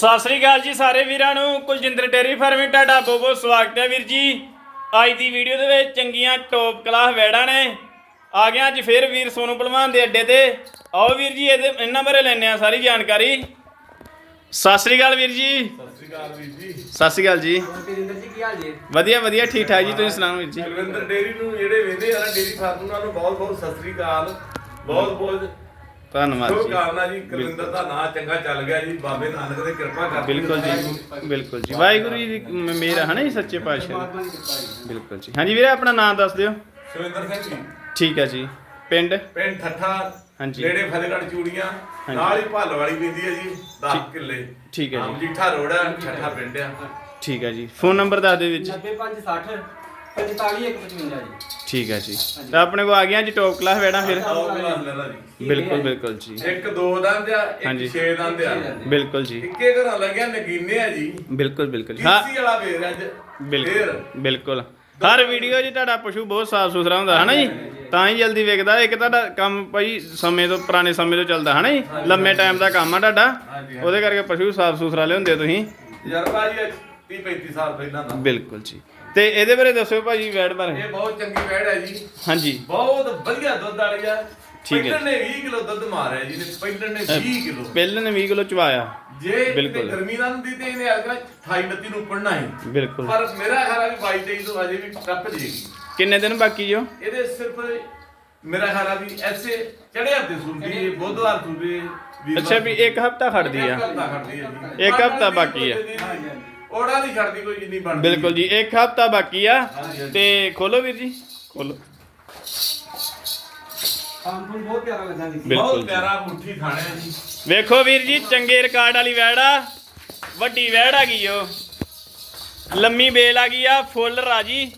ਸਤਿ ਸ੍ਰੀ ਅਕਾਲ ਜੀ ਸਾਰੇ ਵੀਰਾਂ ਨੂੰ। ਕੁਲਜਿੰਦਰ ਡੇਰੀ ਫਾਰਮਿੰਗ ਤੁਹਾਡਾ ਬਹੁਤ ਬਹੁਤ ਸਵਾਗਤ ਹੈ ਵੀਰ ਜੀ। ਅੱਜ ਦੀ ਵੀਡੀਓ ਦੇ ਵਿੱਚ ਚੰਗੀਆਂ ਟੌਪ ਕਲਾਸ ਵੈੜਾਂ ਨੇ। ਆ ਗਿਆ ਅੱਜ ਫਿਰ ਵੀਰ ਸੋਨੂ ਪਹਿਲਵਾਨ ਦੇ ਅੱਡੇ ਤੇ। ਆਓ ਵੀਰ ਜੀ, ਇਹਦੇ ਇਹਨਾਂ ਬਾਰੇ ਲੈਣੇ ਆ ਸਾਰੀ ਜਾਣਕਾਰੀ। ਸਤਿ ਸ੍ਰੀ ਅਕਾਲ ਵੀਰ ਜੀ। ਸਤਿ ਸ਼੍ਰੀ ਅਕਾਲ ਵੀਰ ਜੀ। ਸਤਿ ਸ੍ਰੀ ਅਕਾਲ ਜੀ ਤੇਜਿੰਦਰ ਜੀ ਕੀ ਹਾਲ ਜੀ ਵਧੀਆ ਵਧੀਆ, ਠੀਕ ਠਾਕ ਜੀ, ਤੁਸੀਂ ਸੁਣਾਓ ਵੀਰ ਜੀ? ਕੁਲਵਿੰਦਰ ਡੇਰੀ ਨੂੰ ਜਿਹੜੇ ਵੇਂਦੇ ਆ ਡੇਰੀ ਫਾਰਮ ਉਹਨਾਂ ਨੂੰ ਬਹੁਤ ਬਹੁਤ ਸਤਿ ਸ਼੍ਰੀ ਅਕਾਲ। ਬਹੁਤ ਬਹੁਤ ਧੰਨਵਾਦ ਜੀ। ਕਾਮਨਾ ਜੀ ਕੁਲਵਿੰਦਰ ਦਾ ਨਾਂ ਚੰਗਾ ਚੱਲ ਗਿਆ ਜੀ ਬਾਬੇ ਨਾਨਕ ਦੇ ਕਿਰਪਾ ਕਰਕੇ ਬਿਲਕੁਲ ਜੀ ਬਿਲਕੁਲ ਜੀ। ਵਾਹਿਗੁਰੂ ਜੀ ਦੀ ਮਿਹਰ ਹੈ ਨਾ ਜੀ ਸੱਚੇ ਪਾਤਸ਼ਾਹ ਦੀ। ਬਿਲਕੁਲ ਜੀ। ਹਾਂਜੀ ਵੀਰੇ ਆਪਣਾ ਨਾਮ ਦੱਸ ਦਿਓ। ਸੁਰਿੰਦਰ ਸਿੰਘ ਜੀ। ਠੀਕ ਹੈ ਜੀ। ਪਿੰਡ? ਪਿੰਡ ਠੱਠਾ ਹਾਂਜੀ। ਨੇੜੇ ਫਤਿਹਗੜ੍ਹ ਚੂੜੀਆਂ। ਨਾਲ ਹੀ ਭੱਲ ਵਾਲੀ ਪੈਂਦੀ ਹੈ ਜੀ 10 ਕਿੱਲੇ। ਠੀਕ ਹੈ ਜੀ। ਜੀਠਾ ਰੋਡ ਹੈ ਠੱਠਾ ਪਿੰਡ ਆ। ਠੀਕ ਹੈ ਜੀ। ਫੋਨ ਨੰਬਰ ਦੱਸ ਦਿਓ ਵਿੱਚ। 9560 45155 ਜੀ। ਠੀਕ ਹੈ ਜੀ। ਤਾਂ ਆਪਣੇ ਕੋ ਆ ਗਿਆ ਜੀ ਟੌਪ ਕਲਾਸ ਵੇੜਾ ਫਿਰ। ਆਓ ਜੀ। ਬਿਲਕੁਲ ਬਿਲਕੁਲ ਜੀ। ਇੱਕ ਦੋ ਦੰਦ ਆ ਹਾਂਜੀ। ਇੱਕ ਛੇ ਦੰਦ ਆ। ਬਿਲਕੁਲ ਜੀ। ਇੱਕੇ ਘਰਾਂ ਲੱਗਿਆ ਨਗੀਨੇ ਆ ਜੀ। ਬਿਲਕੁਲ ਬਿਲਕੁਲ। ਹਾਂ। ਕੀਸੀ ਵਾਲਾ ਵੇਰ ਅੱਜ। ਬਿਲਕੁਲ ਫੇਰ। ਬਿਲਕੁਲ। ਹਰ ਵੀਡੀਓ 'ਚ ਤੁਹਾਡਾ ਪਸ਼ੂ ਬਹੁਤ ਸਾਫ਼ ਸੁਥਰਾ ਹੁੰਦਾ ਹੈ ਨਾ ਜੀ? ਤਾਂ ਹੀ ਜਲਦੀ ਵਿਕਦਾ। ਇੱਕ ਤੁਹਾਡਾ ਕੰਮ ਭਾਈ ਸਮੇਂ ਤੋਂ ਪੁਰਾਣੇ ਸਮੇਂ ਤੋਂ ਚੱਲਦਾ ਹੈ ਨਾ ਜੀ ਲੰਮੇ ਟਾਈਮ ਦਾ ਕੰਮ ਆ ਤੁਹਾਡਾ। ਹਾਂਜੀ, ਹਾਂਜੀ। ਉਹਦੇ ਕਰਕੇ ਪਸ਼ੂ ਸਾਫ਼ ਸੁਥਰਾ ਲਿਆਉਂਦੇ ਤੁਸੀਂ। ਤਜਰਬਾ ਜੀ 30 35 ਸਾਲ ਪਹਿਲਾਂ ਦਾ। ਬਿਲਕੁਲ ਜੀ। ਤੇ ਇਹਦੇ ਬਾਰੇ ਦੱਸਿਓ ਭਾਜੀ ਵੈੜ ਬਾਰੇ। ਇਹ ਬਹੁਤ ਚੰਗੀ ਵੈੜ ਹੈ ਜੀ। ਹਾਂਜੀ। ਬਹੁਤ ਵਧੀਆ ਦੁੱਧ ਵਾਲੀ ਆ ਠੀਕ ਹੈ। ਪਹਿਲਣ ਨੇ 20 ਕਿਲੋ ਦੁੱਧ ਮਾਰਿਆ ਜੀ ਨੇ ਪਹਿਲਣ ਨੇ 20 ਕਿਲੋ। ਪਹਿਲਾਂ ਨੇ 20 ਕਿਲੋ ਚਵਾਇਆ। ਜੇ ਬਿਲਕੁਲ। ਗਰਮੀ ਨਾਲ ਹੁੰਦੀ ਤੇ ਇਹਨੇ ਅਗਲਾ 28 29 ਨੂੰ ਪੜਨਾ ਹੀ। ਬਿਲਕੁਲ। ਪਰ ਮੇਰਾ ਖਿਆਲ ਆ ਵੀ 22 23 ਤੋਂ ਅਜੇ ਵੀ ਟੱਪ ਜੇਗੀ ਕਿੰਨੇ ਦਿਨ ਬਾਕੀ ਜੋ ਇਹਦੇ ਸਿਰਫ ਮੇਰਾ ਖਿਆਲ ਆ ਵੀ ਐਸੇ ਚੜੇ ਹਫ਼ਤੇ ਸੁਣਦੀ ਹੈ ਬੁੱਧਵਾਰ ਸੂਬੇ ਅੱਛਾ ਵੀ ਇੱਕ ਹਫਤਾ ਖੜਦੀ ਆ। ਇੱਕ ਹਫ਼ਤਾ ਖੜਦੀ ਹੈ ਜੀ। ਇੱਕ ਹਫ਼ਤਾ ਬਾਕੀ ਆ। ਉਹੜਾ ਨਹੀਂ ਛੱਡਦੀ ਕੋਈ ਜਿੰਨੀ ਬਣਦੀ ਬਿਲਕੁਲ ਜੀ ਇੱਕ ਹਫਤਾ ਬਾਕੀ ਆ। ਤੇ ਖੋਲੋ ਵੀਰ ਜੀ ਖੋਲੋ। ਫੁੱਲ ਬਹੁਤ ਪਿਆਰਾ ਲੱਗਾ ਜੀ। ਬਹੁਤ। ਪਿਆਰਾ ਮੁੱਠੀ ਖਾਣਾ ਹੈ ਜੀ। ਵੇਖੋ ਵੀਰ ਜੀ ਚੰਗੇ ਰਿਕਾਰਡ ਵਾਲੀ ਵੈੜ ਆ ਵੱਡੀ ਵੈੜ ਆ ਗਈ ਓ ਲੰਮੀ ਬੇਲ ਆ ਗਈ ਆ ਫੁੱਲ ਰਾਜੀ।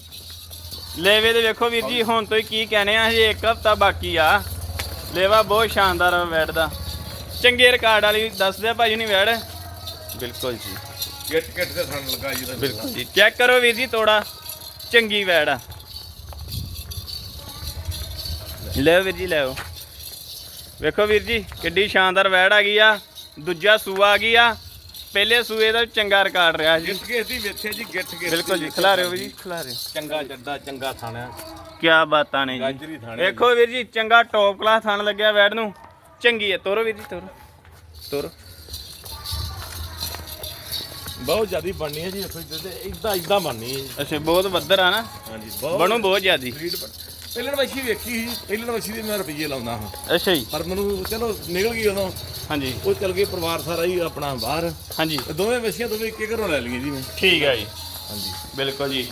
ਲੇਵੇ ਦੇ ਵੇਖੋ ਵੀਰ ਜੀ ਹੁਣ ਤੋਂ ਹੀ ਕੀ ਕਹਨੇ ਆ ਹਜੇ ਇੱਕ ਹਫਤਾ ਬਾਕੀ ਆ। ਲੇਵਾ ਬਹੁਤ ਸ਼ਾਨਦਾਰ ਆ ਵੈੜ ਦਾ। ਚੰਗੇ ਰਿਕਾਰਡ ਵਾਲੀ ਦੱਸਦੇ ਆ ਭਾਜੀ ਨਹੀਂ ਵੈੜ। ਬਿਲਕੁਲ ਜੀ। ਗਿੱਟ ਗਿੱਟ ਤੇ ਥਣ ਲੱਗਾ ਜੀ ਬਿਲਕੁਲ ਜੀ। ਚੈੱਕ ਕਰੋ ਵੀਰ ਜੀ ਤੋੜਾ। ਚੰਗੀ ਵੈੜ ਆ। ਲੈ ਵੀਰ ਜੀ ਲੈ ਆਓ ਵੇਖੋ ਵੀਰ ਜੀ ਕਿੱਡੀ ਸ਼ਾਨਦਾਰ ਵੈੜ ਆ ਗਈ ਆ। ਦੂਜਾ ਸੂਆ ਆ ਗਈ ਆ। ਪਹਿਲੇ ਸੂਏ ਦਾ ਚੰਗਾ ਰਿਕਾਰਡ ਰਿਹਾ ਜੀ। ਕੇ ਦੀ ਵੇਥੇ ਜੀ ਗਿੱਟ ਕੇ ਬਿਲਕੁਲ ਜੀ ਖਿਲਾ ਰਹੇ ਹੋ ਜੀ। ਖਿਲਾ ਰਹੇ ਹੋ ਚੰਗਾ ਜੱਦਾ ਚੰਗਾ ਥਾਣਾ ਕੀ ਬਾਤਾਂ ਨੇ ਜੀ। ਗਾਜਰੀ ਥਾਣੇ ਵੇਖੋ ਵੀਰ ਜੀ ਚੰਗਾ ਟੌਪ ਕਲਾਸ ਥਣ ਲੱਗਿਆ ਵੈੜ ਨੂੰ। ਚੰਗੀ ਹੈ ਤੋਰੋ ਵੀਰ ਜੀ ਤੋਰੋ। ਤੋਰੋ। ਬਹੁਤ ਜ਼ਿਆਦੀ ਬਣਨੀ ਹੈ ਜੀ ਇੱਧਰ ਤੇ ਇਦਾਂ ਇਦਾਂ ਬਣਨੀ ਹੈ ਜੀ। ਅੱਛਾ ਬਹੁਤ ਵੱਧਰ ਆ ਨਾ? ਹਾਂਜੀ ਬਣੂ ਬਹੁਤ ਜ਼ਿਆਦੀ। ਬਰੀਡ ਪਹਿਲਣ ਵਛੀ ਵੇਖੀ ਸੀ ਪਹਿਲਣ ਵਛੀ ਦੇ ਮੈਂ ਰੁਪਈਏ ਲਾਉਂਦਾ ਹਾਂ। ਅੱਛਾ ਜੀ। ਪਰ ਮੈਨੂੰ ਚਲੋ ਨਿਕਲ ਗਈ ਉਦੋਂ। ਹਾਂਜੀ। ਉਹ ਚਲ ਗਏ ਪਰਿਵਾਰ ਸਾਰਾ ਹੀ ਆਪਣਾ ਬਾਹਰ। ਹਾਂਜੀ। ਤੇ ਦੋਵੇਂ ਵਛੀਆਂ ਦੋਵੇਂ ਇੱਕੇ ਘਰੋਂ ਲੈ ਲਈਆਂ ਜੀ ਮੈਂ। ਠੀਕ ਹੈ ਜੀ। ਹਾਂਜੀ। ਬਿਲਕੁਲ ਜੀ।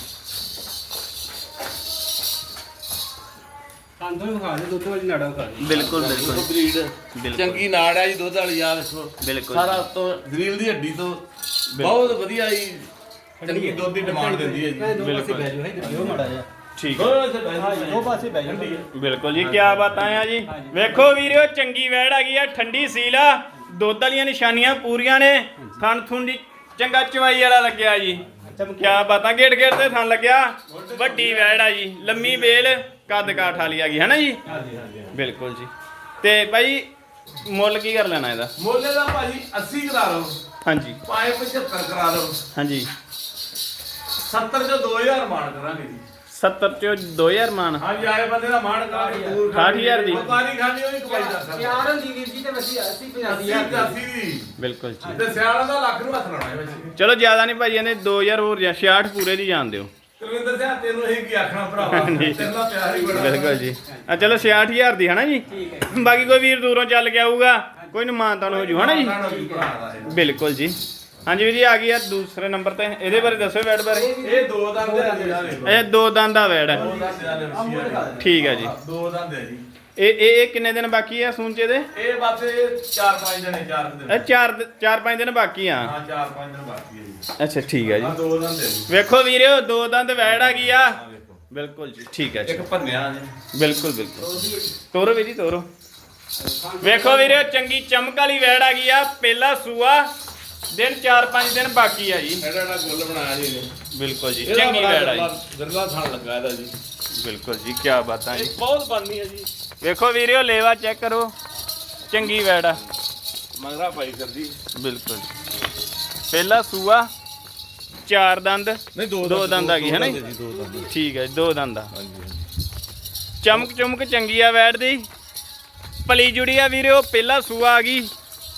ਕੰਦੋਂ ਹੀ ਵਿਖਾ ਦੇ ਦੁੱਧ ਵਾਲੀ ਨਾੜਾ ਵਿਖਾ ਦੇ। ਬਿਲਕੁਲ ਬਿਲਕੁਲ। ਬਰੀਡ ਬਿਲਕੁਲ। ਚੰਗੀ ਨਾੜ ਹੈ ਜੀ ਦੁੱਧ ਵਾਲੀ ਆ ਵੇਖੋ। ਬਿਲਕੁਲ। ਸਾਰਾ ਤੋਂ ਜ਼ਰੀਲ ਦੀ ਹੱਡੀ ਤੋਂ ਬਹੁਤ ਵਧੀਆ ਹੀ। ਚੰਗੀ ਦੁੱਧ ਦੀ ਡਿਮਾਂਡ ਦਿੰਦੀ ਹੈ ਜੀ। ਪਾਸੇ ਬਹਿ ਜਾਓ ਹੈ ਦਿਓ ਮਾੜਾ ਜਿਹਾ। ਠੀਕ। ਹੈ ਬਹੁਤ ਸੇ ਬੈਠ ਦੋ ਪਾਸੇ ਬਹਿ ਜਾਓ। ਬਿਲਕੁਲ ਜੀ ਕੀ ਬਾਤਾਂ ਆ ਜੀ। ਵੇਖੋ ਵੀਰਿਓ ਚੰਗੀ ਵੈੜ ਆ ਗਈ ਆ ਠੰਡੀ ਸੀਲ ਆ। ਦੁੱਧ ਵਾਲੀਆਂ ਨਿਸ਼ਾਨੀਆਂ ਪੂਰੀਆਂ ਨੇ। ਥਣ ਥੁਣ ਦੀ ਚੰਗਾ ਚਵਾਈ ਵਾਲਾ ਲੱਗਿਆ ਜੀ। ਕੀ ਬਾਤਾਂ ਗੇੜ ਗੇੜ ਤੇ ਥਣ ਲੱਗਿਆ। ਵੱਡੀ ਵੈੜ ਆ ਜੀ ਲੰਮੀ ਬੇਲ ਕੱਦ ਕਾਠ ਵਾਲੀ ਆ ਗਈ ਹੈ ਨਾ ਜੀ? ਹਾਂਜੀ ਹਾਂਜੀ ਬਿਲਕੁਲ ਜੀ। ਤੇ ਭਾਈ ਮੁੱਲ ਕੀ ਕਰ ਲੈਣਾ ਇਹਦਾ? ਮੋਲੇ ਦਾ ਭਾਜੀ 80 ਕਰਾ ਲਓ। ਹਾਂਜੀ। ਪਾਏ 75 ਕਰਾ ਲਓ ਹਾਂਜੀ। 70 ਚੋਂ 2000 ਮਾਨ ਕਰਾਂਗੇ ਜੀ। 70 ਚੋਂ 2000 ਮਾਨ ਹਾਂਜੀ ਆਏ ਬੰਦੇ ਦਾ ਮਾਨ ਕਰਾਂਗੇ ਦੂਰ 60,000 ਦੀ। ਵਪਾਰੀ ਖਾਣੀ ਹੋਈ ਕਮਾਈ ਦਾ ਸਰ ਪਿਆਰ ਹੁੰਦੀ ਵੀਰ ਜੀ ਤੇ ਵਸੀ 80 80 50 80 ਦੀ ਬਿਲਕੁਲ ਜੀ। ਤੇ ਸਿਆਲਾਂ ਦਾ ਲੱਖ ਨੂੰ ਹੱਥ ਲਾਉਣਾ ਹੈ ਚਲੋ ਜ਼ਿਆਦਾ ਨਹੀਂ ਭਾਈ ਇਹਨੇ 2000 ਹੋਰ ਜਾਂ 66 ਪੂਰੇ ਦੀ ਜਾਣ ਦਿਓ। ਕੁਲਵਿੰਦਰ ਸਿੰਘ ਤੈਨੂੰ ਇਹ ਕੀ ਆਖਣਾ ਭਰਾਵਾ। ਤੇਰੇ ਨਾਲ ਪਿਆਰ ਹੀ ਬੜਾ। ਬਿਲਕੁਲ ਜੀ। ਆ ਚਲੋ 66000 ਦੀ ਹਨਾ ਜੀ? ਠੀਕ ਹੈ ਬਾਕੀ ਕੋਈ ਵੀਰ ਦੂਰੋਂ ਚੱਲ ਕੇ ਆਊਗਾ। ਕੋਈ ਨੂੰ ਮਾਨਤਾਨ ਹੋ ਜੂ ਹਨਾ ਜੀ? ਦਾ। ਬਿਲਕੁਲ ਜੀ। ਹਾਂਜੀ ਵੀਰ ਜੀ ਆ ਗਈ ਆ ਦੂਸਰੇ ਨੰਬਰ ਤੇ। ਇਹਦੇ ਬਾਰੇ ਦੱਸੋ ਵੈਡ ਬਾਰੇ। ਇਹ ਦੋ ਦੰਦ ਹੈ ਜੀ ਆ ਵੇਖੋ। ਇਹ ਦੋ ਦੰਦ ਦਾ ਵੈਡ। ਹੈ ਦੋ ਆ ਆ ਦੇ ਠੀਕ ਹੈ ਜੀ। ਦੋ ਦੰਦ ਹੈ ਜੀ। ਇਹ ਇਹ ਕਿੰਨੇ ਦਿਨ ਬਾਕੀ ਆ ਸੂਨ ਚ ਇਹਦੇ? ਇਹ ਬਸ ਇਹ ਚਾਰ ਪੰਜ ਦਿਨ ਚਾਰ ਕੁ ਦਿਨ। ਇਹ ਚਾਰ ਚਾਰ ਪੰਜ ਦਿਨ ਬਾਕੀ ਆ। ਹਾਂ ਚਾਰ ਪੰਜ ਦਿਨ ਬਾਕੀ ਹੈ ਜੀ। ਅੱਛਾ ਠੀਕ ਹੈ ਆ ਜੀ। ਦੋ ਦੰਦ ਵੇਖੋ ਵੀਰਿਓ ਦੋ ਦੰਦ ਵੈਡ ਆ ਗਈ ਆ। ਆ ਵੇਖੋ। ਬਿਲਕੁਲ ਜੀ ਠੀਕ ਹੈ ਜੀ। ਇੱਕ ਭੰਨਿਆ ਜੀ। ਬਿਲਕੁਲ ਬਿਲਕੁਲ। ਤੋਰੋ ਵੀਰ ਜੀ ਤੋਰੋ। ਵੇਖੋ ਵੀਰੇ ਚੰਗੀ ਚਮਕ ਵਾਲੀ ਵੈੜ ਆ ਗਈ ਆ। ਪਹਿਲਾ ਸੂਆ ਦਿਨ 4-5 ਦਿਨ ਬਾਕੀ ਆ ਜੀ। ਇਹਦਾ ਜਿਹੜਾ ਗੁੱਲ ਬਣਾਇਆ ਜੀ ਇਹਨੇ। ਬਿਲਕੁਲ ਜੀ ਇਹਦਾ ਚੰਗੀ ਬੜਾ ਵੈੜ ਆ ਜੀ। ਗਰਲਾ- ਗਰਲਾ ਥਣ ਲੱਗਾ ਇਹਦਾ ਜੀ। ਬਿਲਕੁਲ ਜੀ ਕੀ ਬਾਤਾਂ ਜੀ। ਇਹ ਬਹੁਤ ਬਣਨੀ ਹੈ ਜੀ। ਵੇਖੋ ਵੀਰਿਓ ਲੇਵਾ ਚੈੱਕ ਕਰੋ। ਚੰਗੀ ਵੈੜ ਆ। ਮਗਰਾ ਪਾਈ ਕਰਦੀ ਬਿਲਕੁਲ ਪਹਿਲਾ ਸੂਆ ਚਾਰ ਦੰਦ। ਨਹੀਂ ਦੋ ਦੋ ਦੰਦ ਆ ਗਈ ਹੈ ਨਾ ਜੀ? ਦੋ ਦੰਦ। ਠੀਕ ਹੈ ਜੀ, ਦੋ ਦੰਦ ਆ। ਹਾਂਜੀ ਚਮਕ ਚਮਕ ਚੰਗੀ ਆ ਵੈੜ ਦੀ। ਪਲੀ ਜੁੜੀ ਆ ਵੀਰੇ ਉਹ ਪਹਿਲਾ ਸੂਆ ਆ ਗਈ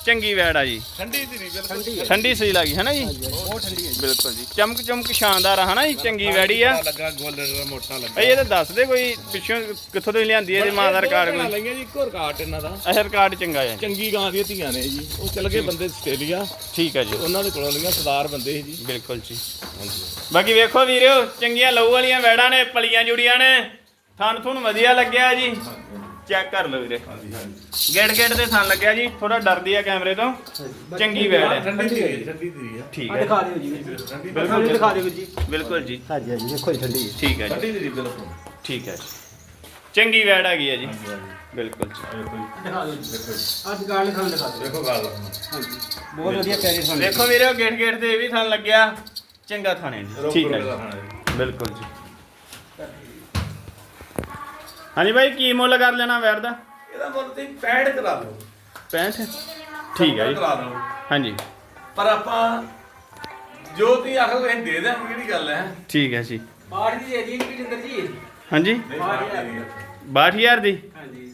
ਚੰਗੀ ਵੈੜ ਆ ਜੀ। ਠੰਡੀ ਦੀ ਨਹੀਂ ਬਿਲਕੁਲ ਠੰਡੀ ਸੀ ਲੱਗੀ ਹੈ ਨਾ ਜੀ? ਬਹੁਤ ਠੰਡੀ ਹੈ ਜੀ। ਬਿਲਕੁਲ ਜੀ। ਚਮਕ ਚਮਕ ਸ਼ਾਨਦਾਰ ਆ ਹਨਾ ਜੀ? ਚੰਗੀ ਵੈੜੀ ਆ। ਲੱਗਾ ਗੋਲਡਨ ਦਾ ਮੋਟਾ ਲੱਗਾ। ਭਈ ਇਹ ਤਾਂ ਦੱਸ ਦੇ ਕੋਈ ਪਿੱਛੋਂ ਕਿੱਥੋਂ ਤੋਂ ਲਿਆਂਦੀ ਹੈ ਇਹਦੇ ਮਾਂ ਦਾ ਰਿਕਾਰਡ ਕੋਈ? ਲਈਆਂ ਜੀ ਇੱਕੋ ਰਿਕਾਰਡ ਇਹਨਾਂ ਦਾ। ਅੱਛਾ ਰਿਕਾਰਡ ਚੰਗਾ ਹੈ ਚੰਗੀ ਗਾਂ ਦੀਆਂ ਧੀਆਂ ਨੇ ਜੀ। ਉਹ ਚਲ ਗਏ ਬੰਦੇ ਆਸਟ੍ਰੇਲੀਆ। ਠੀਕ ਹੈ ਜੀ। ਉਹਨਾਂ ਦੇ ਕੋਲੋਂ ਲਈਆਂ ਸਰਦਾਰ ਬੰਦੇ ਸੀ ਜੀ। ਬਿਲਕੁਲ ਜੀ। ਹਾਂਜੀ। ਬਾਕੀ ਵੇਖੋ ਵੀਰਿਓ ਚੰਗੀਆਂ ਲਹੂ ਵਾਲੀਆਂ ਵੈੜਾਂ ਨੇ ਪਲੀਆਂ ਜੁੜੀਆਂ ਨੇ। ਥਣ ਥੁਣ ਵਧੀਆ ਲੱਗਿਆ ਜੀ। ਚੈੱਕ ਕਰ ਲਓ ਵੀਰੇ। ਹਾਂਜੀ ਹਾਂਜੀ। ਗੇੜ ਗੇੜ ਤੇ ਥਣ ਲੱਗਿਆ ਜੀ ਥੋੜਾ ਡਰਦੀ ਆ ਕੈਮਰੇ ਤੋਂ। ਚੰਗੀ ਵੈੜ ਹੈ। ਠੰਡੀ ਦੀ ਹੈ ਠੰਡੀ ਦੀ ਹੈ ਠੀਕ ਆ ਹੈ ਦਿਖਾ ਦਿਓ ਜੀ। ਬਿਲਕੁਲ ਦਿਖਾ ਦਿਓ ਵੀਰ ਜੀ। ਬਿਲਕੁਲ ਜੀ। ਹਾਂਜੀ ਹਾਂਜੀ ਦੇਖੋ ਜੀ ਠੰਡੀ ਹੈ। ਠੀਕ ਹੈ ਜੀ। ਠੰਡੀ ਦੀ ਬਿਲਕੁਲ। ਠੀਕ ਹੈ ਜੀ। ਚੰਗੀ ਵੈੜ ਹੈਗੀ ਹੈ ਜੀ। ਹਾਂਜੀ ਹਾਂਜੀ। ਬਿਲਕੁਲ ਜੀ। ਦੇਖੋ ਜੀ। ਦਿਖਾ ਦਿਓ ਜੀ। ਦੇਖੋ ਜੀ। ਅੱਜ ਗਾਲ ਖਾਣ ਦਿਖਾ ਦਿਓ। ਦੇਖੋ ਗੱਲ ਹਾਂਜੀ। ਬਹੁਤ ਵਧੀਆ ਪਿਆਰੇ ਸਾਨੂੰ ਦੇਖੋ ਵੀਰੇ ਗੇੜ ਗੇੜ ਤੇ ਇਹ ਵੀ ਥਣ ਲੱਗਿਆ। ਚੰਗਾ ਥਣ ਜੀ। ਠੀਕ ਹੈ ਜੀ। ਬਿਲਕੁਲ ਜੀ। ਹਾਂਜੀ ਭਾਈ ਕੀ ਮੁੱਲ ਕਰ ਲੈਣਾ ਵੈੜ ਦਾ? ਇਹਦਾ ਮੁੱਲ ਤੁਸੀਂ 65 ਕਰਾ ਦਿਓ। 65 ਠੀਕ ਹੈ ਜੀ। ਕਰਾ ਦਿਓ। ਹਾਂਜੀ। ਪਰ ਆਪਾਂ ਜੋ ਤੁਸੀਂ ਆਖੋ ਇਹ ਦੇ ਦਾਂਗੇ ਕਿਹੜੀ ਗੱਲ ਹੈ? ਠੀਕ ਹੈ ਜੀ। ਬਾੜ ਦੀ ਦੇ ਦੀ ਜੀ ਜਿੰਦਰ ਜੀ ਹਾਂਜੀ। ਨਹੀਂ, ਬਾਹਰ ਬਾਹਰ ਦੀ 62000 ਦੀ? ਹਾਂਜੀ।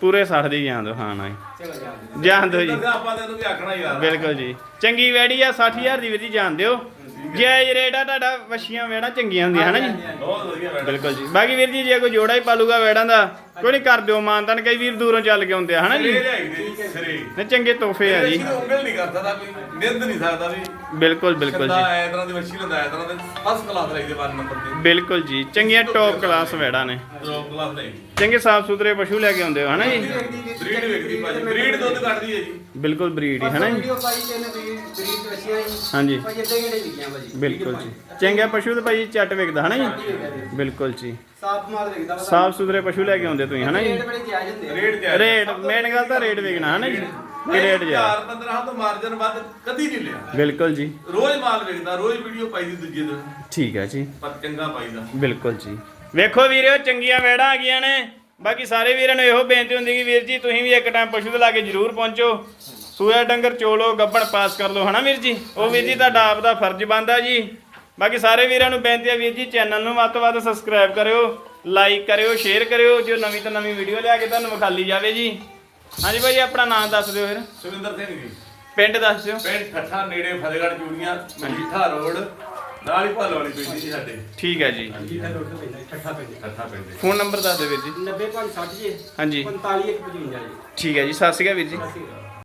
ਪੂਰੇ 60 ਦੀ ਜਾਣ ਦੋ ਹਾਂ ਨਾ ਚਲੋ ਜਾ ਦਿਓ। ਜਾਣ ਦੋ ਜੀ। ਆਪਾਂ ਤੈਨੂੰ ਵੀ ਆਖਣਾ ਯਾਰ। ਬਿਲਕੁਲ ਜੀ। ਚੰਗੀ ਵੈੜੀ ਆ 60000 ਦੀ ਵੀਰ ਜੀ ਜਾਣ ਦਿਓ। ਰੇਟ ਆ ਤੁਹਾਡਾ ਵਛੀਆਂ ਵੇੜਾ ਚੰਗੀਆਂ ਹੁੰਦੀਆਂ ਹਨਾ ਜੀ। ਬਹੁਤ ਵਧੀਆ ਬਿਲਕੁਲ ਜੀ। ਬਾਕੀ ਵੀਰ ਜੀ ਜੇ ਕੋਈ ਜੋੜਾ ਹੀ ਪਾਲੂਗਾ ਵੈੜਾਂ ਦਾ ਕੋਈ ਨਹੀਂ ਕਰ ਦਿਓ ਮਾਨਤਨ ਕਈ ਵੀਰ ਦੂਰੋਂ ਚੱਲ ਕੇ ਆਉਂਦੇ ਆ ਹਨਾ ਜੀ? ਸਿਰੇ ਜੀ, ਨੇ ਚੰਗੇ ਤੋਹਫੇ ਆ ਜੀ। ਇਹਦੀ ਉਂਗਲ ਨਹੀਂ ਕਰ ਸਕਦਾ ਕੋਈ ਨਿੰਦ ਨਹੀਂ ਸਕਦਾ ਵੀ। ਬਿਲਕੁਲ ਬਿਲਕੁਲ ਜੀ। ਐ ਤਰ੍ਹਾਂ ਦੀ ਮੱਛੀ ਲੈਂਦਾ ਐ ਤਰ੍ਹਾਂ ਦੇ ਫਸਟ ਕਲਾਸ ਲਈ ਦੇ ਵਨ ਨੰਬਰ ਤੇ ਬਿਲਕੁਲ ਜੀ। ਚੰਗੀਆਂ ਟੌਪ ਕਲਾਸ ਵੈੜਾਂ ਨੇ। ਟੌਪ ਕਲਾਸ ਲਈ। ਚੰਗੇ ਸਾਫ਼ ਸੁਥਰੇ ਪਸ਼ੂ ਲੈ ਕੇ ਆਉਂਦੇ ਹੋ ਹਨਾ ਜੀ? ਬਰੀਡ ਵੇਖਦੀ ਭਾਜੀ। ਬਰੀਡ ਦੁੱਧ ਕੱਢਦੀ ਹੈ ਜੀ। ਬਿਲਕੁਲ ਬਰੀਡ ਹੀ ਹਨਾ ਜੀ? ਵੀਡੀਓ ਪਾਈ ਤੇ ਨੇ ਬਰੀਡ ਬਰੀਡ ਵਸੀਆਂ ਜੀ। ਹਾਂਜੀ। ਭਾਈ ਇੱਦਾਂ ਕਿਹੜੇ ਵਿਕਿਆ ਭਾਜੀ। ਬਿਲਕੁਲ ਜੀ। ਚੰਗੇ ਪਸ਼ੂ ਤੇ ਭਾਈ ਚੱਟ ਵਿਕਦਾ ਹਨਾ ਜੀ? ਬਿਲਕੁਲ ਜੀ। ਸਾਫ਼ ਮਾਲ ਵਿਕਦਾ ਵਾ ਸਾਫ਼ ਸੁਥਰੇ ਪਸ਼ੂ ਲੈ ਕੇ ਆਉਂਦੇ ਤੁਸੀਂ ਹਨਾ ਜੀ? ਰੇਟ ਬੜੇ ਜਾਇਜ਼ ਹੁੰਦੇ ਆ। ਰੇਟ ਰੇਟ ਮੇਨ ਗੱਲ ਤਾਂ ਰੇਟ ਵਿਕਣਾ ਹਨਾ ਜੀ? ਕਿ ਰੇਟ ਜਾ 15 ਤੋਂ ਮਾਰਜਨ ਵੱਧ ਕਦੀ ਨਹੀਂ ਲਿਆ। ਬਿਲਕੁਲ ਜੀ। ਰੋਜ਼ ਮਾਲ ਵਿਕਦਾ ਰੋਜ਼ ਵੀਡੀਓ ਪਾਈਦੀ ਦੂਜੇ ਦਿਨ। ਠੀਕ ਹੈ ਜੀ। ਪਰ ਚੰਗਾ ਪਾਈਦਾ ਬਿਲਕੁਲ ਜੀ। ਵੇਖੋ ਵੀਰਿਓ ਚੰਗੀਆਂ ਵੈੜਾਂ ਆ ਗਈਆਂ ਨੇ। ਬਾਕੀ ਸਾਰੇ ਵੀਰਾਂ ਨੂੰ ਇਹੋ ਬੇਨਤੀ ਹੁੰਦੀ ਕਿ ਵੀਰ ਜੀ ਤੁਸੀਂ ਵੀ ਇੱਕ ਟਾਈਮ ਪਸ਼ੂ ਦੇ ਲਾਗੇ ਜ਼ਰੂਰ ਪਹੁੰਚੋ। ਸੂਆ ਡੰਗਰ ਚੋਲੋ ਗੱਬਣ ਪਾਸ ਕਰ ਲਓ ਹਨਾ ਵੀਰ ਜੀ? ਉਹ ਵੀਰ ਜੀ ਤੁਹਾਡਾ ਆਪ ਦਾ ਫਰਜ਼ ਬਣਦਾ ਜੀ। ਬਾਕੀ ਸਾਰੇ ਵੀਰਾਂ ਨੂੰ ਬੇਨਤੀ ਹੈ ਵੀਰ ਜੀ ਚੈਨਲ ਨੂੰ ਵੱਧ ਤੋਂ ਵੱਧ ਸਬਸਕ੍ਰਾਈਬ ਕਰਿਓ ਲਾਈਕ ਕਰਿਓ ਸ਼ੇਅਰ ਕਰਿਓ ਜੋ ਨਵੀਂ ਤੋਂ ਨਵੀਂ ਵੀਡੀਓ ਲਿਆ ਕੇ ਤੁਹਾਨੂੰ ਵਿਖਾਲੀ ਜਾਵੇ ਜੀ। ਹਾਂਜੀ ਭਾਈ ਆਪਣਾ ਨਾਮ ਦੱਸ ਦਿਓ ਫਿਰ। ਸੁਰਿੰਦਰ ਸਿੰਘ ਜੀ। ਪਿੰਡ ਦੱਸ ਦਿਓ। ਪਿੰਡ ਠੱਠਾ ਨੇੜੇ ਫਤਿਹਗੜ੍ਹ ਚੂੜੀਆਂ ਮਜੀਠਾ ਰੋਡ ਨਾਲ ਹੀ ਭਾਲੋ ਵਾਲੀ ਪਿੰਡ ਜੀ ਸਾਡੇ। ਠੀਕ ਹੈ ਜੀ। ਜੀ ਰੋਡ ਤੇ ਪੈਂਦਾ ਠੱਠਾ ਪੈਂਦਾ। ਠੱਠਾ ਪਿੰਡ ਦੇ ਫੋਨ ਨੰਬਰ ਦੱਸ ਦਿਓ ਵੀਰ ਜੀ। 90 560 ਜੀ ਹਾਂਜੀ। 45 155 ਜੀ। ਠੀਕ ਹੈ ਜੀ ਸਤਿ ਸ਼੍ਰੀ ਅਕਾਲ ਵੀਰ ਜੀ।